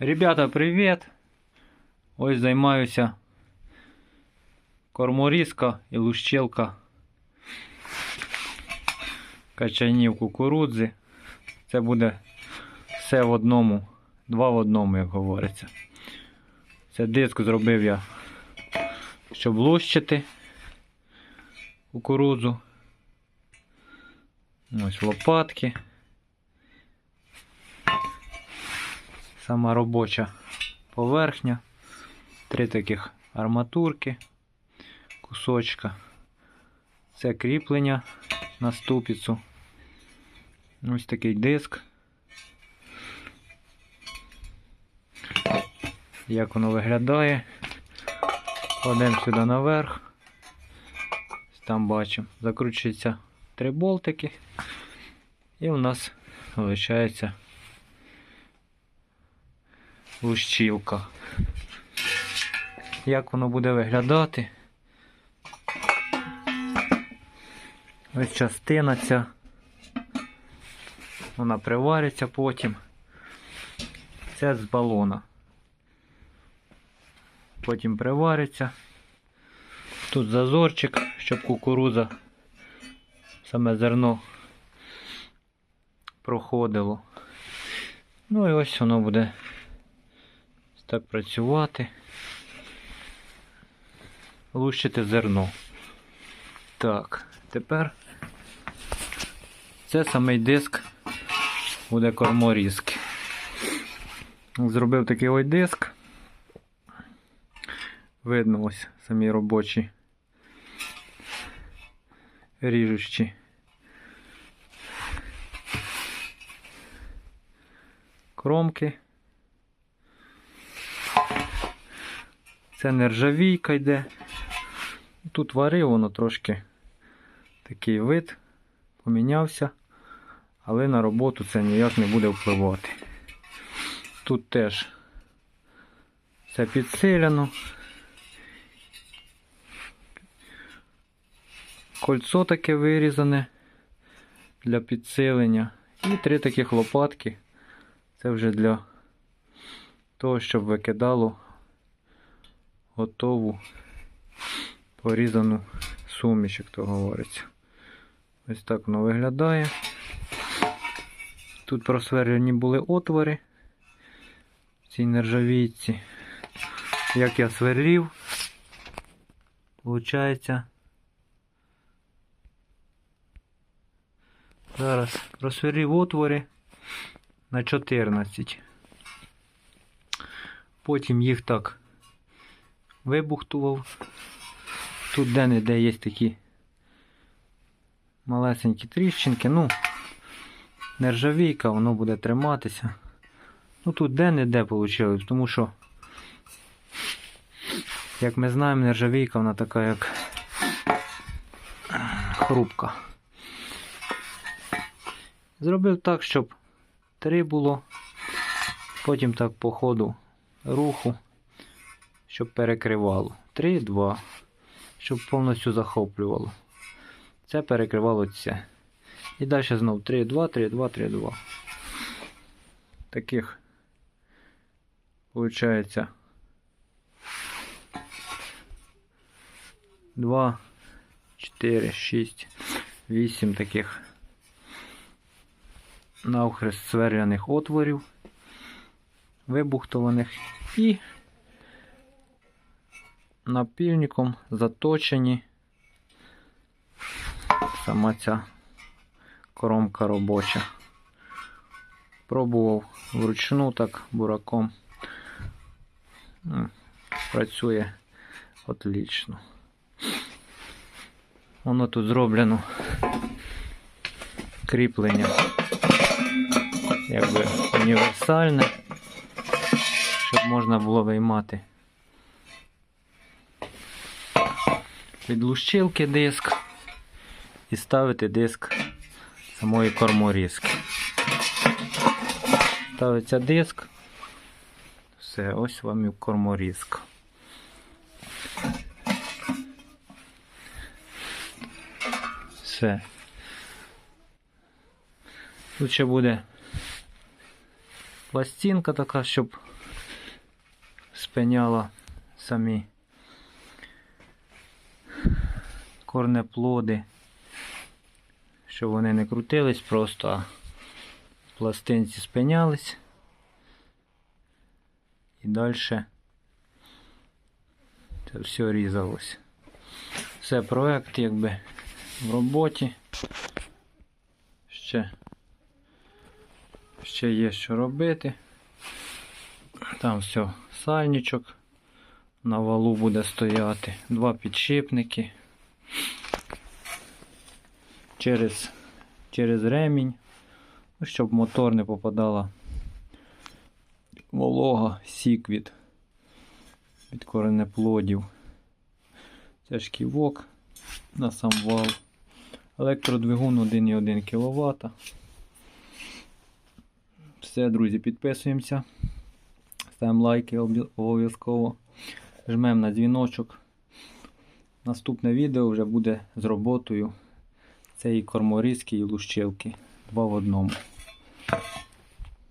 Ребята, привіт! Ось займаюся корморізка і лущелка качанів кукурудзи. Це буде все в одному, два в одному, як говориться. Це диск зробив я, щоб лущити кукурудзу. Ось лопатки. Сама робоча поверхня. Три таких арматурки, кусочка. Це кріплення на ступицю. Ось такий диск. Як воно виглядає. Кладемо сюди наверх. Там бачимо. Закручується три болтики. І у нас виходить лущилка. Як воно буде виглядати? Ось частина ця. Вона привариться потім. Це з балона. Потім привариться. Тут зазорчик, щоб кукуруза, саме зерно проходило. Ну і ось воно буде так працювати. Лущити зерно. Так, тепер це самий диск буде корморізки. Зробив такий ось диск. Видно ось самі робочі ріжучі. Кромки. Це нержавійка йде. Тут вари, воно трошки такий вид помінявся, але на роботу це ніяк не буде впливати. Тут теж все підсилено. Кольцо таке вирізане для підсилення. І три таких лопатки. Це вже для того, щоб викидало готову порізану суміш, як то говориться. Ось так воно виглядає. Тут просверлені були отвори в цій нержавійці. Як я сверлів, виходить. Зараз просверлів отвори на 14. Потім їх так вибухтував. Тут де-не-де є такі малесенькі тріщинки. Ну, нержавійка, воно буде триматися. Ну тут де-не-де вийшло, тому що, як ми знаємо, нержавійка вона така як хрупка. Зробив так, щоб три було, потім так по ходу руху щоб перекривало. 3, 2. Щоб повністю захоплювало. Це перекривало це. І далі знову 3, 2, 3, 2, 3, 2. Таких виходить 2, 4, 6, 8 таких навхрест сверляних отворів, вибухтованих і напільником заточені. Сама ця коромка робоча. Пробував вручну так бураком. Працює отлично. Воно тут зроблено кріплення якби універсальне, щоб можна було виймати від лущилки диск і ставити диск самої корморізки. Ставиться диск. Все, ось вам і корморізка. Все. Тут ще буде пластинка така, щоб спиняла самі корнеплоди, щоб вони не крутились просто, а пластинці спинялись. І далі це все різалось. Все, проект якби в роботі. Ще, ще є що робити. Там все, сальничок. На валу буде стояти. Два підшипники. Через, через ремінь. Ну, щоб мотор не попадала волога, сік від, від коренеплодів. Це ж ківок на сам вал. Електродвигун 1,1 кВт. Все, друзі, підписуємося. Ставимо лайки обов'язково. Жмемо на дзвіночок. Наступне відео вже буде з роботою цієї корморізки і лущилки. Два в одному.